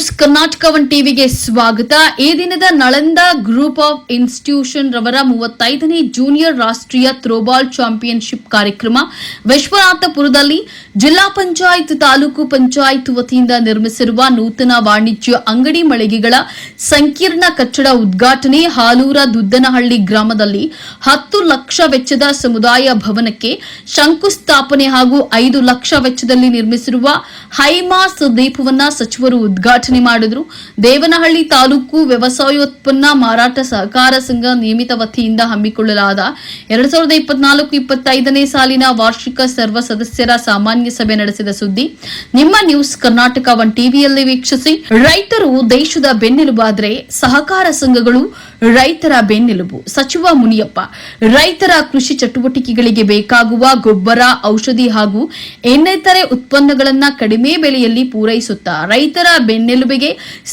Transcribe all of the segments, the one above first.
News Karnataka one ಟಿವಿಗೆ ಸ್ವಾಗತ. ಈ ದಿನದ ನಳಂದ ಗ್ರೂಪ್ ಆಫ್ ಇನ್ಸ್ಟಿಟ್ಯೂಷನ್ ರವರ ಮೂವತ್ತೈದನೇ ಜೂನಿಯರ್ ರಾಷ್ಟ್ರೀಯ ಥ್ರೋಬಾಲ್ ಚಾಂಪಿಯನ್ಶಿಪ್ ಕಾರ್ಯಕ್ರಮ ವಿಶ್ವನಾಥಪುರದಲ್ಲಿ ಜಿಲ್ಲಾ ಪಂಚಾಯತ್ ತಾಲೂಕು ಪಂಚಾಯತ್ ವತಿಯಿಂದ ನಿರ್ಮಿಸಿರುವ ನೂತನ ವಾಣಿಜ್ಯ ಅಂಗಡಿ ಮಳಿಗೆಗಳ ಸಂಕೀರ್ಣ ಕಟ್ಟಡ ಉದ್ಘಾಟನೆ ಹಾಲೂರ ದುದ್ದನಹಳ್ಳಿ ಗ್ರಾಮದಲ್ಲಿ ಹತ್ತು ಲಕ್ಷ ವೆಚ್ಚದ ಸಮುದಾಯ ಭವನಕ್ಕೆ ಶಂಕುಸ್ಥಾಪನೆ ಹಾಗೂ ಐದು ಲಕ್ಷ ವೆಚ್ಚದಲ್ಲಿ ನಿರ್ಮಿಸಿರುವ ಹೈಮಾಸ್ ದೀಪವನ್ನು ಸಚಿವರು ಉದ್ಘಾಟನೆ ಮಾಡಿದ್ರು. ದೇವನಹಳ್ಳಿ ತಾಲೂಕು ವ್ಯವಸಾಯೋತ್ಪನ್ನ ಮಾರಾಟ ಸಹಕಾರ ಸಂಘ ನಿಯಮಿತ ವತಿಯಿಂದ ಹಮ್ಮಿಕೊಳ್ಳಲಾದ ಎರಡ್ ಸಾವಿರದ ಇಪ್ಪತ್ನಾಲ್ಕು ಇಪ್ಪತ್ತೈದನೇ ಸಾಲಿನ ವಾರ್ಷಿಕ ಸರ್ವ ಸದಸ್ಯರ ಸಾಮಾನ್ಯ ಸಭೆ ನಡೆಸಿದ ಸುದ್ದಿ. ನಿಮ್ಮ ನ್ಯೂಸ್ ಕರ್ನಾಟಕ ಒನ್ ಟಿವಿಯಲ್ಲಿ ವೀಕ್ಷಿಸಿ. ರೈತರು ದೇಶದ ಬೆನ್ನೆಲುಬಾದ್ರೆ ಸಹಕಾರ ಸಂಘಗಳು ರೈತರ ಬೆನ್ನೆಲುಬು. ಸಚಿವ ಮುನಿಯಪ್ಪ, ರೈತರ ಕೃಷಿ ಚಟುವಟಿಕೆಗಳಿಗೆ ಬೇಕಾಗುವ ಗೊಬ್ಬರ, ಔಷಧಿ ಹಾಗೂ ಇನ್ನಿತರೆ ಉತ್ಪನ್ನಗಳನ್ನ ಕಡಿಮೆ ಬೆಲೆಯಲ್ಲಿ ಪೂರೈಸುತ್ತಾ ರೈತರ ಬೆನ್ನೆಲುಬಿಗೆ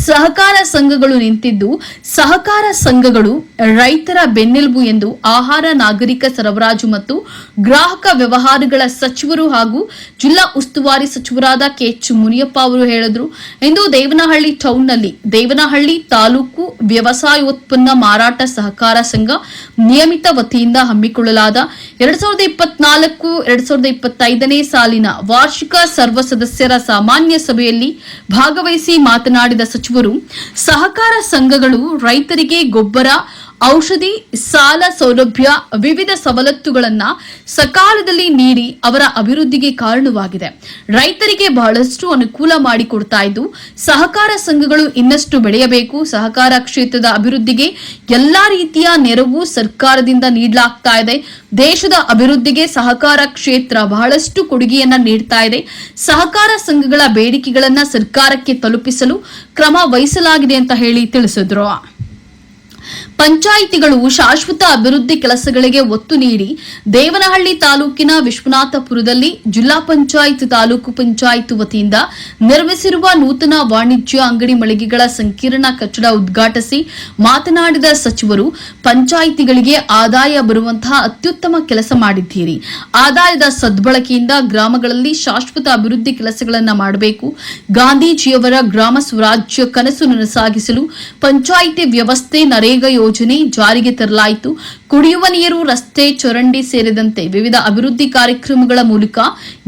ಸಹಕಾರ ಸಂಘಗಳು ನಿಂತಿದ್ದು, ಸಹಕಾರ ಸಂಘಗಳು ರೈತರ ಬೆನ್ನೆಲುಬು ಎಂದು ಆಹಾರ, ನಾಗರಿಕ ಸರಬರಾಜು ಮತ್ತು ಗ್ರಾಹಕ ವ್ಯವಹಾರಗಳ ಸಚಿವರು ಹಾಗೂ ಜಿಲ್ಲಾ ಉಸ್ತುವಾರಿ ಸಚಿವರಾದ ಕೆಎಚ್ ಮುನಿಯಪ್ಪ ಅವರು ಹೇಳಿದ್ರು. ಇಂದು ದೇವನಹಳ್ಳಿ ಟೌನ್ನಲ್ಲಿ ದೇವನಹಳ್ಳಿ ತಾಲೂಕು ವ್ಯವಸಾಯೋತ್ಪನ್ನ ಮಾರಾಟ ಸಹಕಾರ ಸಂಘ ನಿಯಮಿತ ವತಿಯಿಂದ ಹಮ್ಮಿಕೊಳ್ಳಲಾದ ಎರಡ್ ಸಾವಿರದ ಇಪ್ಪತ್ನಾಲ್ಕು, ಎರಡ್ ಸಾವಿರದ ಇಪ್ಪತ್ತೈದನೇ ಸಾಲಿನ ವಾರ್ಷಿಕ ಸರ್ವ ಸದಸ್ಯರ ಸಾಮಾನ್ಯ ಸಭೆಯಲ್ಲಿ ಭಾಗವಹಿಸಿ ಮಾತನಾಡಿದ ಸಚಿವರು ಸಹಕಾರ ಸಂಘಗಳು ರೈತರಿಗೆ ಗೊಬ್ಬರ ಔಷಧಿ, ಸಾಲ ಸೌಲಭ್ಯ, ವಿವಿಧ ಸವಲತ್ತುಗಳನ್ನ ಸಕಾಲದಲ್ಲಿ ನೀಡಿ ಅವರ ಅಭಿವೃದ್ಧಿಗೆ ಕಾರಣವಾಗಿದೆ. ರೈತರಿಗೆ ಬಹಳಷ್ಟು ಅನುಕೂಲ ಮಾಡಿಕೊಡ್ತಾ ಇದ್ದು, ಸಹಕಾರ ಸಂಘಗಳು ಇನ್ನಷ್ಟು ಬೆಳೆಯಬೇಕು. ಸಹಕಾರ ಕ್ಷೇತ್ರದ ಅಭಿವೃದ್ಧಿಗೆ ಎಲ್ಲಾ ರೀತಿಯ ನೆರವು ಸರ್ಕಾರದಿಂದ ನೀಡಲಾಗ್ತಾ ಇದೆ. ದೇಶದ ಅಭಿವೃದ್ಧಿಗೆ ಸಹಕಾರ ಕ್ಷೇತ್ರ ಬಹಳಷ್ಟು ಕೊಡುಗೆಯನ್ನ ನೀಡ್ತಾ ಇದೆ. ಸಹಕಾರ ಸಂಘಗಳ ಬೇಡಿಕೆಗಳನ್ನ ಸರ್ಕಾರಕ್ಕೆ ತಲುಪಿಸಲು ಕ್ರಮ ವಹಿಸಲಾಗಿದೆ ಅಂತ ಹೇಳಿ ತಿಳಿಸಿದ್ರು. ಪಂಚಾಯಿತಿಗಳು ಶಾಶ್ವತ ಅಭಿವೃದ್ಧಿ ಕೆಲಸಗಳಿಗೆ ಒತ್ತು ನೀಡಿ ದೇವನಹಳ್ಳಿ ತಾಲೂಕಿನ ವಿಶ್ವನಾಥಪುರದಲ್ಲಿ ಜಿಲ್ಲಾ ಪಂಚಾಯತ್ ತಾಲೂಕು ಪಂಚಾಯತ್ ವತಿಯಿಂದ ನಿರ್ಮಿಸಿರುವ ನೂತನ ವಾಣಿಜ್ಯ ಅಂಗಡಿ ಮಳಿಗೆಗಳ ಸಂಕೀರ್ಣ ಕಟ್ಟಡ ಉದ್ಘಾಟಿಸಿ ಮಾತನಾಡಿದ ಸಚಿವರು, ಪಂಚಾಯಿತಿಗಳಿಗೆ ಆದಾಯ ಬರುವಂತಹ ಅತ್ಯುತ್ತಮ ಕೆಲಸ ಮಾಡಿದ್ದೀರಿ. ಆದಾಯದ ಸದ್ಬಳಕೆಯಿಂದ ಗ್ರಾಮಗಳಲ್ಲಿ ಶಾಶ್ವತ ಅಭಿವೃದ್ಧಿ ಕೆಲಸಗಳನ್ನು ಮಾಡಬೇಕು. ಗಾಂಧೀಜಿಯವರ ಗ್ರಾಮ ಸ್ವರಾಜ್ಯ ಕನಸು ನನಸಾಗಿಸಲು ಪಂಚಾಯಿತಿ ವ್ಯವಸ್ಥೆ ನರೇಗಾ ಯೋಜನೆ ಜಾರಿಗೆ ತರಲಾಯಿತು. ಕುಡಿಯುವ ನೀರು, ರಸ್ತೆ, ಚರಂಡಿ ಸೇರಿದಂತೆ ವಿವಿಧ ಅಭಿವೃದ್ಧಿ ಕಾರ್ಯಕ್ರಮಗಳ ಮೂಲಕ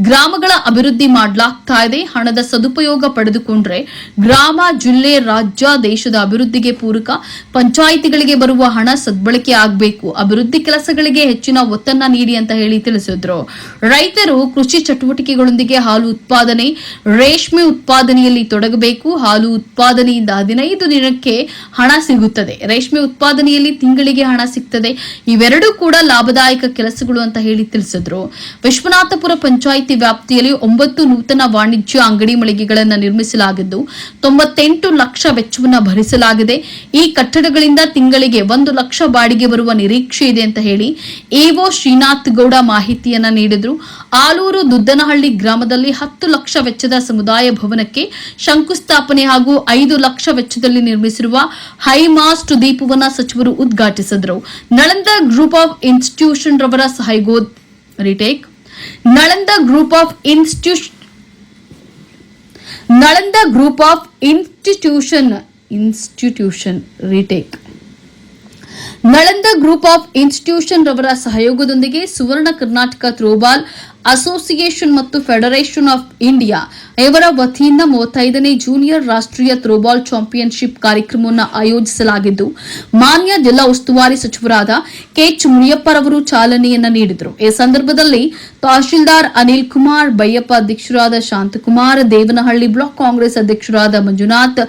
ಗ್ರಾಮಗಳ ಅಭಿವೃದ್ಧಿ ಮಾಡಲಾಗ್ತಾ ಇದೆ. ಹಣದ ಸದುಪಯೋಗ ಪಡೆದುಕೊಂಡ್ರೆ ಗ್ರಾಮ, ಜಿಲ್ಲೆ, ರಾಜ್ಯ, ದೇಶದ ಅಭಿವೃದ್ಧಿಗೆ ಪೂರಕ ಪಂಚಾಯಿತಿಗಳಿಗೆ ಬರುವ ಹಣ ಸದ್ಬಳಕೆ ಆಗಬೇಕು. ಅಭಿವೃದ್ಧಿ ಕೆಲಸಗಳಿಗೆ ಹೆಚ್ಚಿನ ಒತ್ತನ್ನ ನೀಡಿ ಅಂತ ಹೇಳಿ ತಿಳಿಸಿದ್ರು. ರೈತರು ಕೃಷಿ ಚಟುವಟಿಕೆಗಳೊಂದಿಗೆ ಹಾಲು ಉತ್ಪಾದನೆ, ರೇಷ್ಮೆ ಉತ್ಪಾದನೆಯಲ್ಲಿ ತೊಡಗಬೇಕು. ಹಾಲು ಉತ್ಪಾದನೆಯಿಂದ ಹದಿನೈದು ದಿನಕ್ಕೆ ಹಣ ಸಿಗುತ್ತದೆ. ರೇಷ್ಮೆ ಉತ್ಪಾದನೆಯಲ್ಲಿ ತಿಂಗಳಿಗೆ ಹಣ ಸಿಗ್ತದೆ. ಇವೆರಡೂ ಕೂಡ ಲಾಭದಾಯಕ ಕೆಲಸಗಳು ಅಂತ ಹೇಳಿ ತಿಳಿಸಿದ್ರು. ವಿಶ್ವನಾಥಪುರ ಪಂಚಾಯಿತಿ ವ್ಯಾಪ್ತಿಯಲ್ಲಿ ಒಂಬತ್ತು ನೂತನ ವಾಣಿಜ್ಯ ಅಂಗಡಿ ಮಳಿಗೆಗಳನ್ನು ನಿರ್ಮಿಸಲಾಗಿದ್ದು, ತೊಂಬತ್ತೆಂಟು ಲಕ್ಷ ವೆಚ್ಚವನ್ನು ಭರಿಸಲಾಗಿದೆ. ಈ ಕಟ್ಟಡಗಳಿಂದ ತಿಂಗಳಿಗೆ ಒಂದು ಲಕ್ಷ ಬಾಡಿಗೆ ಬರುವ ನಿರೀಕ್ಷೆ ಇದೆ ಅಂತ ಹೇಳಿ ಎಒ ಶ್ರೀನಾಥ್ ಗೌಡ ಮಾಹಿತಿಯನ್ನ ನೀಡಿದ್ರು. ಆಲೂರು ದುದ್ದನಹಳ್ಳಿ ಗ್ರಾಮದಲ್ಲಿ ಹತ್ತು ಲಕ್ಷ ವೆಚ್ಚದ ಸಮುದಾಯ ಭವನಕ್ಕೆ ಶಂಕುಸ್ಥಾಪನೆ ಹಾಗೂ ಐದು ಲಕ್ಷ ವೆಚ್ಚದಲ್ಲಿ ನಿರ್ಮಿಸಿರುವ ಹೈಮಾಸ್ಟ್ ದೀಪವನ್ನ ಸಚಿವರು ಉದ್ಘಾಟಿಸಿದರು. ನಳಂದ ಗ್ರೂಪ್ ಆಫ್ ಇನ್ಸ್ಟಿಟ್ಯೂಷನ್ ರವರ ಸಹಾಯಗೋ retake. Nalanda group of institution Nalanda group of institution institution retake. Nalanda group of institution ರವರ ಸಹಯೋಗದೊಂದಿಗೆ ಸುವರ್ಣ ಕರ್ನಾಟಕ ಥ್ರೋಬಾಲ್ ಅಸೋಸಿಯೇಷನ್ ಮತ್ತು ಫೆಡರೇಷನ್ ಆಫ್ ಇಂಡಿಯಾ ಇವರ ವತಿಯಿಂದ ಮೂವತ್ತೈದನೇ ಜೂನಿಯರ್ ರಾಷ್ಟ್ರೀಯ ಥ್ರೋಬಾಲ್ ಚಾಂಪಿಯನ್ಶಿಪ್ ಕಾರ್ಯಕ್ರಮವನ್ನು ಆಯೋಜಿಸಲಾಗಿದ್ದು, ಮಾನ್ಯ ಜಿಲ್ಲಾ ಉಸ್ತುವಾರಿ ಸಚಿವರಾದ ಕೆಎಚ್ ಮುನಿಯಪ್ಪರವರು ಚಾಲನೆಯನ್ನ ನೀಡಿದರು. ಈ ಸಂದರ್ಭದಲ್ಲಿ ತಹಶೀಲ್ದಾರ್ ಅನಿಲ್ ಕುಮಾರ್, ಬೈಯಪ್ಪ ಅಧ್ಯಕ್ಷರಾದ ಶಾಂತಕುಮಾರ್, ದೇವನಹಳ್ಳಿ ಬ್ಲಾಕ್ ಕಾಂಗ್ರೆಸ್ ಅಧ್ಯಕ್ಷರಾದ ಮಂಜುನಾಥ್,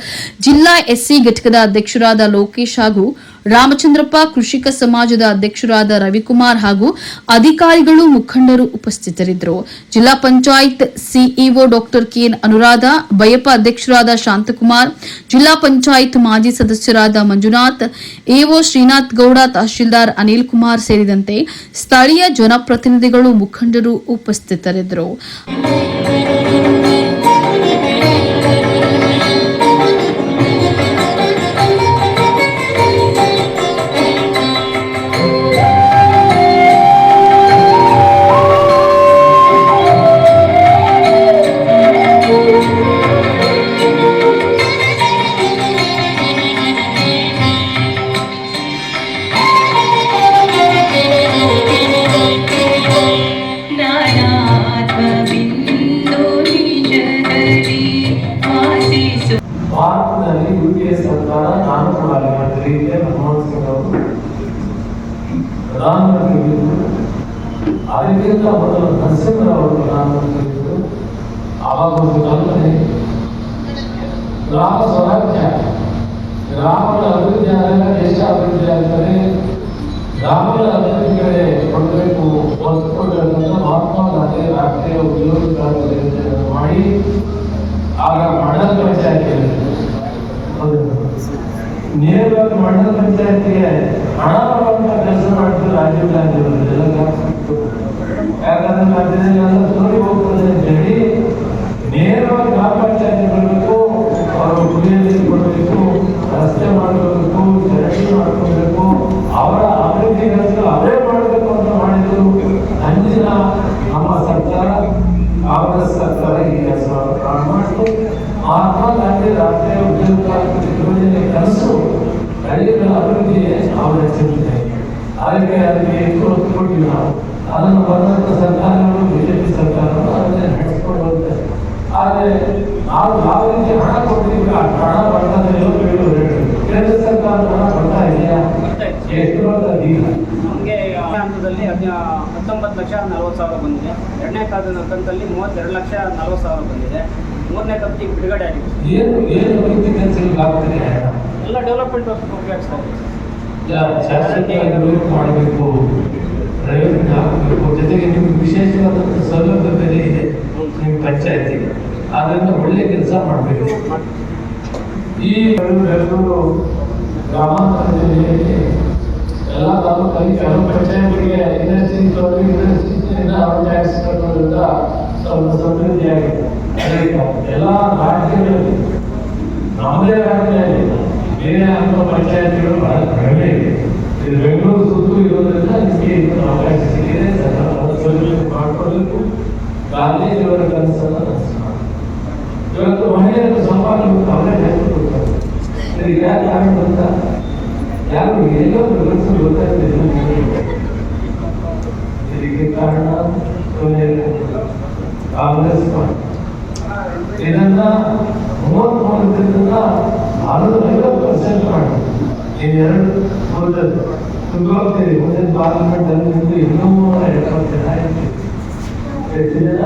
ಜಿಲ್ಲಾ ಎಸ್ಸಿ ಘಟಕದ ಅಧ್ಯಕ್ಷರಾದ ಲೋಕೇಶ್ ಹಾಗೂ ರಾಮಚಂದ್ರಪ್ಪ ಕೃಷಿಕ ಸಮಾಜದ ಅಧ್ಯಕ್ಷರಾದ ರವಿಕುಮಾರ್ ಹಾಗೂ ಅಧಿಕಾರಿಗಳು ಮುಖಂಡರು ಉಪಸ್ಥಿತರಿದ್ದರು. ಜಿಲ್ಲಾ panchayat CEO doctor KN Anuradha, Bayappa ಅಧ್ಯಕ್ಷರಾದ ಶಾಂತಕುಮಾರ್, ಜಿಲ್ಲಾ ಪಂಚಾಯತ್ ಮಾಜಿ ಸದಸ್ಯರಾದ ಮಂಜುನಾಥ್, ಎಒ ಶ್ರೀನಾಥ್ ಗೌಡ, ತಹಶೀಲ್ದಾರ್ ಅನಿಲ್ ಕುಮಾರ್ ಸೇರಿದಂತೆ ಸ್ಥಳೀಯ ಜನಪ್ರತಿನಿಧಿಗಳು ಮುಖಂಡರು ಉಪಸ್ಥಿತರಿದ್ದರು. ಅದಕ್ಕಿಂತ ಮೊದಲು ನರಸಿಂಹರಾವ್ ಅವರು ಪ್ರಧಾನಮಂತ್ರಿ ಇದ್ದರು ಆವಾಗ ಒಂದು ಕಲ್ಪನೆ ಗ್ರಾಮ ಸ್ವರಾಜ್ಯ. ಗ್ರಾಮಗಳ ಅಭಿವೃದ್ಧಿ ಆದಾಗ ದೇಶ ಅಭಿವೃದ್ಧಿ ಆಗ್ತದೆ ಗ್ರಾಮಗಳ ಅಭಿವೃದ್ಧಿ ಕಡೆ ಕೊಡಬೇಕು. ಒತ್ತು ಕೊಡಬೇಕು ಅಂತ ಮಹಾತ್ಮ ಗಾಂಧಿ ರಾಷ್ಟ್ರೀಯ ಉದ್ಯೋಗ ಕ್ರಾಂತಿ ಯೋಜನೆಯನ್ನು ಮಾಡಿ, ಆಗ ಮಂಡಲ ಪಂಚಾಯತಿ ನೇರವಾಗಿ ಮಂಡಲ ಪಂಚಾಯತಿಗೆ ಹಣ ಬರುವಂತ ಕೆಲಸ ಮಾಡಿದ್ರು ರಾಜೀವ್ ಗಾಂಧಿ ಅವರು. ಎಲ್ಲ Erkan'ın kalbine yanında tutar, yok kalbine ಹತ್ತೊಂಬತ್ತು ಲಕ್ಷ ನಲ್ವತ್ತು ಸಾವಿರ ಬಂದಿದೆ. ಎರಡನೇ ಕಾದಿನ ಕಂತಲ್ಲಿ ಮೂವತ್ತೆರಡು ಲಕ್ಷ ನಲ್ವತ್ತು ಸಾವಿರ ಬಂದಿದೆ. ಮೂರನೇ ಕಂತು ಈಗ ಬಿಡುಗಡೆ ಆಗಿದೆ. ಏನು ಏನು ಅಭಿವೃದ್ಧಿ ಕೆಲಸಗಳಿಗೆ ಆಗ್ತದೆ ಎಲ್ಲ ಡೆವಲಪ್ಮೆಂಟ್ ಉಪಯೋಗಿಸ್ತಾ ಇದ್ದೀವಿ. ಶಾಸಕ ಮಾಡಬೇಕು. ಪ್ರಯೋಜನ ಆಗಬೇಕು. ಜೊತೆಗೆ ನಿಮ್ಗೆ ವಿಶೇಷವಾದಂಥ ಸೌಲಭ್ಯ ಬೆಲೆ ಇದೆ. ನಿಮ್ಮ ಪಂಚಾಯತಿಗೆ. ಆದ್ದರಿಂದ ಒಳ್ಳೆ ಕೆಲಸ ಮಾಡಬೇಕು. ಈ ಗ್ರಾಮಾಂತರ ಜಿಲ್ಲೆಯಲ್ಲಿ ಎಲ್ಲ ತಾಲೂಕಲ್ಲಿ ಕೆಲವು ಪಂಚಾಯತಿಗೆ ಇಂಡಸ್ಟ್ರಿ ಇಂಡಸ್ಟ್ರಿಯಿಂದ ಟ್ಯಾಕ್ಸ್ ಸ್ವಲ್ಪ ಸಮೃದ್ಧಿಯಾಗಿದೆ ಎಲ್ಲ ರಾಜ್ಯಗಳಲ್ಲಿ, ನಮ್ಮದೇ ರಾಜ್ಯದಲ್ಲಿ ಬೇರೆ ಅಂತ ಪಂಚಾಯತ್ಗಳು ಬಹಳ ಕಡಿಮೆ ಇದೆ. ಬೆಂಗಳೂರು ಸುತ್ತು ಇರೋದ್ರಿಂದ ನಿಮಗೆ ಇದನ್ನು ಅವಕಾಶ ಸಿಕ್ಕಿದೆ. ಮಾಡ್ಕೊಳ್ಬೇಕು. ಗಾಂಧೀಜಿಯವರ ಕನಸನ್ನು. ಇವತ್ತು ಮಹಿಳೆಯರು ಸಂಪಾದನೆ ಅವರೇ ಹೇಳ್ಕೊಡ್ತಾರೆ ಇದಕ್ಕೆ ಯಾಕೆ ಕಾರಣ ಗೊತ್ತಾ ಯಾರು ಎಲ್ಲೋ ಗಮನಿಸಿ ಗೊತ್ತಾಗ್ತಿದೆ ಇದಕ್ಕೆ ಕಾರಣ ಕಾಂಗ್ರೆಸ್ ಇದನ್ನ ಮೂವತ್ತ್ ಮೂರರಿಂದ ಅರವತ್ತು ಐವತ್ತು ಪರ್ಸೆಂಟ್ ಮಾಡಿ ಎರಡು ಮುಂದೆ ತುಂಬೋಗ್ತೀರಿ ಮುಂದಿನ ಪಾರ್ಲಿಮೆಂಟ್ ಅಲ್ಲಿ ಇನ್ನೂರ ಎಪ್ಪತ್ತು ಜನ ಇರ್ತೀವಿ. ಜನ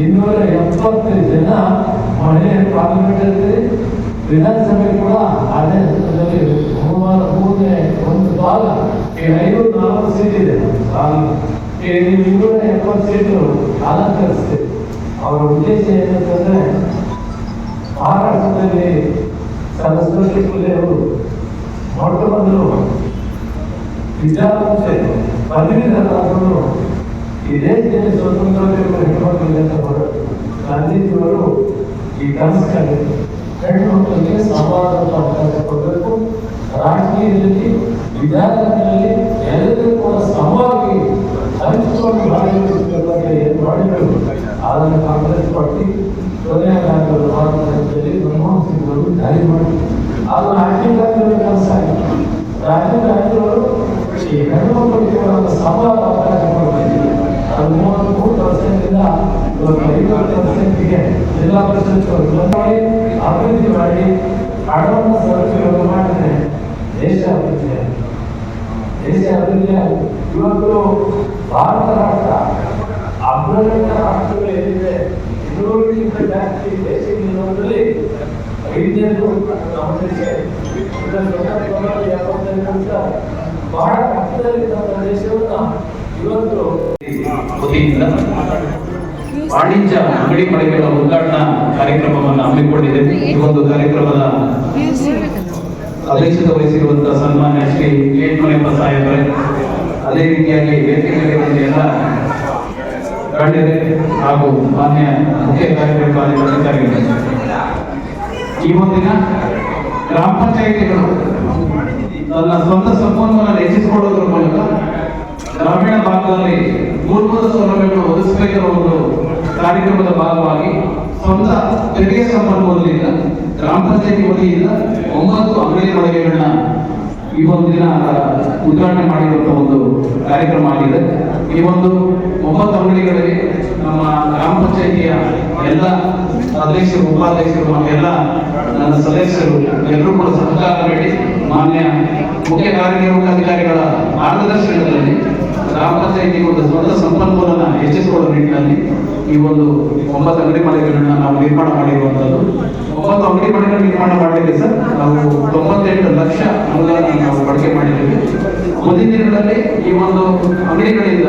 ಇನ್ನೂರ ಎಪ್ಪತ್ತು ಜನ ಮಹಿಳೆಯರು ಪಾರ್ಲಿಮೆಂಟ್ ಅಲ್ಲಿ ವಿಧಾನಸಭೆ ಕೂಡ ಅದೇ ಹಂತದಲ್ಲಿ ಸೋಮವಾರ ಮೂವರು ಮೂರನೇ ಒಂದು ಭಾಗ ಈ ಐದು ನಾಲ್ಕು ಸೀಟ್ ಇದೆ ಸಾಲು. ಈ ನೀವು ಇನ್ನೂರ ಎಪ್ಪತ್ತು ಸೀಟು ಅಲಂಕರಿಸ್ತೀರಿ ಅವರ ಉದ್ದೇಶ ಏನಂತಂದ್ರೆ ಮಹಾರಾಷ್ಟ್ರದಲ್ಲಿ ಸರಸ್ವತಿ ಪೂಜೆ ಅವರು ಮೊಟ್ಟ ಮೊದಲು ವಿದ್ಯಾವಂತೆ ಪದವೀಧರರಾದರು ಈ ದೇಶದಲ್ಲಿ ಸ್ವತಂತ್ರ ಬೇಕು ಹೆಣ್ಮಕ್ಳಿಗೆ ಅಂತ ಹೊರಟು ಗಾಂಧೀಜಿಯವರು ಈ ಕನಸು ಕಂಡಿದ್ದು ಸಂವಾದ ಅಂತ ಅವಕಾಶ ಕೊಡಬೇಕು ರಾಜಕೀಯದಲ್ಲಿ ವಿದ್ಯಾರ್ಥಿಗಳಲ್ಲಿ ಎಲ್ಲರೂ ಕೂಡ ಸಮವಾಗಿ ಹಂಚಿಕೊಂಡು ಮಾಡಿರಬೇಕು ಏನು ಮಾಡಿದರು? ಆದರೆ ಕಾಂಗ್ರೆಸ್ ಪಾರ್ಟಿ ಕೊನೆಯ ಅವರು ಭಾರತದಲ್ಲಿ ಮನಮೋಹನ್ ಸಿಂಗ್ ಅವರು ಜಾರಿ ಮಾಡಿ ಅದು ರಾಜೀವ್ ಗಾಂಧಿ ಕೆಲಸ ಆಗಿತ್ತು ರಾಜೀವ್ ಗಾಂಧಿ ಅವರು ಹೆಣ್ಣು ಮಕ್ಕಳಿಗೆ ಸಮಾನ ಅವಕಾಶ ಕೊಡ್ತಿದ್ರು ಅದು ಮೂವತ್ತ್ ಮೂರು ಪರ್ಸೆಂಟಿಂದ ಇವತ್ತು ಪರ್ಸೆಂಟ್ಗೆ ಜಿಲ್ಲಾ ಪರಿಷತ್ ಮಾಡಿ ಅಭಿವೃದ್ಧಿ ಮಾಡಿ ಹಣವನ್ನು ಸದುಪಯೋಗ ಮಾಡಿದ್ರೆ ದೇಶ ಅಭಿವೃದ್ಧಿ. ದೇಶ ಅಭಿವೃದ್ಧಿ. ಇವತ್ತು ಭಾರತ ರಾಷ್ಟ್ರ ಅಗ್ರಗಣ್ಯ ರಾಷ್ಟ್ರಗಳು ಏನಿದೆ ಇನ್ನೂರಕ್ಕಿಂತ ಜಾಸ್ತಿ ಐದನೇದು ನಮ್ಮ ದೇಶ ತೊಂಬತ್ತೊಂಬತ್ತು, ಎಪ್ಪತ್ತೈದು ಅಂತ ಬಹಳ ಕಷ್ಟದಲ್ಲಿದ್ದಂಥ ದೇಶವನ್ನ ಇವತ್ತು ವಾಣಿಜ್ಯ ಅಂಗಡಿ ಮಳಿಗೆಗಳ ಉದ್ಘಾಟನಾ ಕಾರ್ಯಕ್ರಮವನ್ನು ಹಮ್ಮಿಕೊಂಡಿದೆ ಈ ಒಂದು ಕಾರ್ಯಕ್ರಮದ ಅಧ್ಯಕ್ಷತೆ ವಹಿಸಿರುವಂತಹ ಸನ್ಮಾನ್ಯ ಶ್ರೀ ಏಟ್ಮನೆಪ್ಪ ಸಾಹೇಬರೇ, ಅದೇ ರೀತಿಯಾಗಿ ವೇದಿಕೆ ಎಲ್ಲ ಗಣ್ಯರೇ ಹಾಗೂ ಮಾನ್ಯ ಮುಖ್ಯ ಕಾರ್ಯಕ್ರಮ ಅಧಿಕಾರಿಗಳು, ಈ ಒಂದಿನ ಗ್ರಾಮ ಪಂಚಾಯಿತಿಗಳು ತನ್ನ ಸ್ವಂತ ಸಂಪನ್ಮೂಲ ಹೆಚ್ಚಿಸಿಕೊಳ್ಳೋದ್ರ ಮೂಲಕ ಗ್ರಾಮೀಣ ಭಾಗದಲ್ಲಿ ಮೂಲಭೂತ ಸೌಲಭ್ಯಗಳು ಒದಗಿಸಬೇಕಿರುವ ಒಂದು ಕಾರ್ಯಕ್ರಮದ ಭಾಗವಾಗಿ ಸ್ವಂತ ತೆರಿಗೆ ಸಂಪನ್ಮೂಲದಿಂದ ಗ್ರಾಮ ಪಂಚಾಯತಿ ವತಿಯಿಂದ ಒಂಬತ್ತು ಅಂಗಡಿ ಮಳಿಗೆಗಳನ್ನ ಈ ಒಂದು ದಿನ ಉದ್ಘಾಟನೆ ಮಾಡಿರುವಂತಹ ಒಂದು ಕಾರ್ಯಕ್ರಮ ಆಗಿದೆ. ಈ ಒಂದು ಒಂಬತ್ತು ಅಂಗಡಿಗಳಲ್ಲಿ ನಮ್ಮ ಗ್ರಾಮ ಪಂಚಾಯಿತಿಯ ಎಲ್ಲ ಅಧ್ಯಕ್ಷರು, ಉಪಾಧ್ಯಕ್ಷರು ಎಲ್ಲ ನನ್ನ ಸದಸ್ಯರು ಎಲ್ಲರೂ ಕೂಡ ಸಹಕಾರ ನೀಡಿ ಮಾನ್ಯ ಮುಖ್ಯ ಕಾರ್ಯನಿರ್ವಾಹಕ ಅಧಿಕಾರಿಗಳ ಮಾರ್ಗದರ್ಶನದಲ್ಲಿ ಹೆಚ್ಚಿಸಿಕೊಳ್ಳುವ ನಿಟ್ಟಿನಲ್ಲಿ ಈ ಒಂದು ಒಂಬತ್ತು ಅಂಗಡಿ ಮಳಿಗೆಗಳನ್ನ ನಾವು ನಿರ್ಮಾಣ ಮಾಡಿರುವಂತದ್ದು ಒಂಬತ್ತು ಅಂಗಡಿ ಮಳಿಗೆಗಳ ನಿರ್ಮಾಣ ಮಾಡಲಿಕ್ಕೆ ಸರ್. ನಾವು ತೊಂಬತ್ತೆಂಟು ಲಕ್ಷ ಅನುದಾನ ನಾವು ಬಳಕೆ ಮಾಡಿದ್ದೇವೆ. ಮುಂದಿನ ದಿನಗಳಲ್ಲಿ ಈ ಒಂದು ಅಂಗಡಿಗಳಿಂದ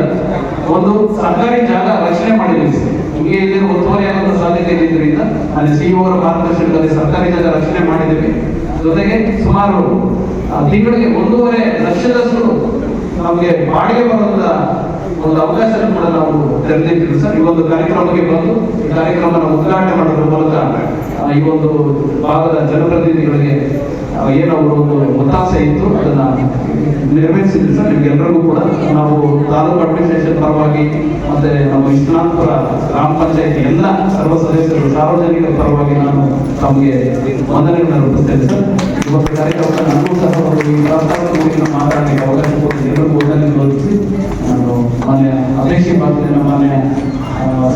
ಒಂದು ಸರ್ಕಾರಿ ಜಾಗ ರಕ್ಷಣೆ ಮಾಡಿದ್ದೀವಿ ಸರ್. ಇಲ್ಲಿ ಒತ್ತುವರಿ ಆಗುವಂತ ಸಾಧ್ಯತೆ ಇದ್ರಿಂದ ಅಲ್ಲಿ ಸಿಇಒ ಅವರ ಮಾರ್ಗದರ್ಶನದಲ್ಲಿ ಸರ್ಕಾರಿ ಜಾಗ ರಕ್ಷಣೆ ಮಾಡಿದ್ದೇವೆ. ಜೊತೆಗೆ ಸುಮಾರು ತಿಂಗಳಿಗೆ ಒಂದೂವರೆ ಲಕ್ಷದಷ್ಟು ನಮಗೆ ಬಾಡಿಗೆ ಬರುವಂತ ಒಂದು ಅವಕಾಶ ಕೂಡ ನಾವು ತೆರೆದಿದ್ದೀವಿ ಸರ್. ಈ ಒಂದು ಕಾರ್ಯಕ್ರಮಕ್ಕೆ ಬಂದು ಈ ಕಾರ್ಯಕ್ರಮನ ಉದ್ಘಾಟನೆ ಮಾಡೋದ್ರ ಮೂಲಕ ಈ ಒಂದು ಭಾಗದ ಜನಪ್ರತಿನಿಧಿಗಳಿಗೆ ಏನು ಅವರ ಒಂದು ಒತ್ತಾಸೆ ಇತ್ತು ಅದನ್ನ ನಿರ್ವಹಿಸಿದ್ರು ಸರ್ ನಿಮ್ಗೆಲ್ಲರಿಗೂ ಕೂಡ ನಾವು ತಾಲೂಕು ಅಡ್ಮಿನಿಸ್ಟ್ರೇಷನ್ ಪರವಾಗಿ ಮತ್ತೆ ನಮ್ಮ ವಿಶ್ವನಾಥಪುರ ಗ್ರಾಮ ಪಂಚಾಯಿತಿ ಎಲ್ಲ ಸರ್ವ ಸದಸ್ಯರು ಸಾರ್ವಜನಿಕರ ಪರವಾಗಿ ನಾನು ತಮಗೆ ವಂದನೆಗಳನ್ನು ರೂಪಿಸ್ತೇನೆ ಸರ್. ಇವತ್ತು ಕಾರ್ಯಕ್ರಮ ನನಗೂ ಸಹ ಒಂದು ಮಾತಾಡಲಿಕ್ಕೆ ಅವಕಾಶ ಕೊಟ್ಟಿದೆ ಎಲ್ಲರಿಗೂ ವಂದನೆ ತೋರಿಸಿ. ನಾನು ಮಾನ್ಯ ಅಧ್ಯಕ್ಷ ಭಾಗದಲ್ಲಿ ಮಾನ್ಯ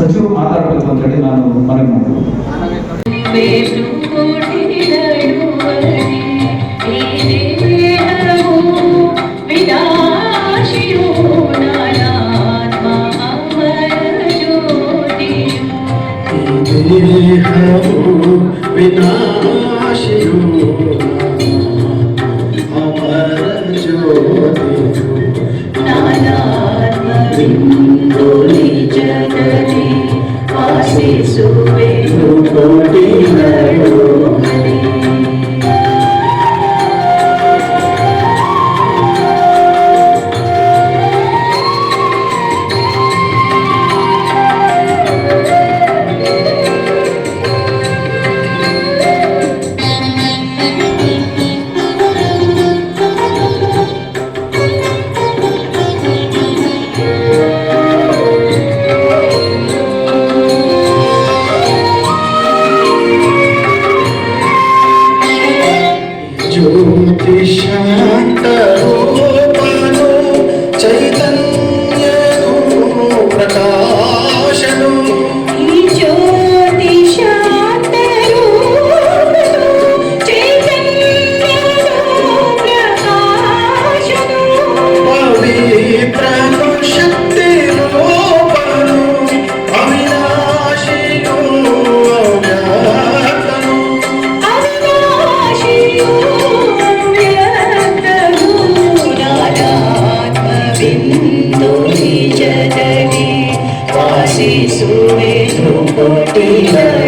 ಸಚಿವರು ಮಾತಾಡಬೇಕು ಅಂತ ಹೇಳಿ ನಾನು ಮನವಿ ಮಾಡ್ತೀನಿ. বিনা। Jesus, we don't believe.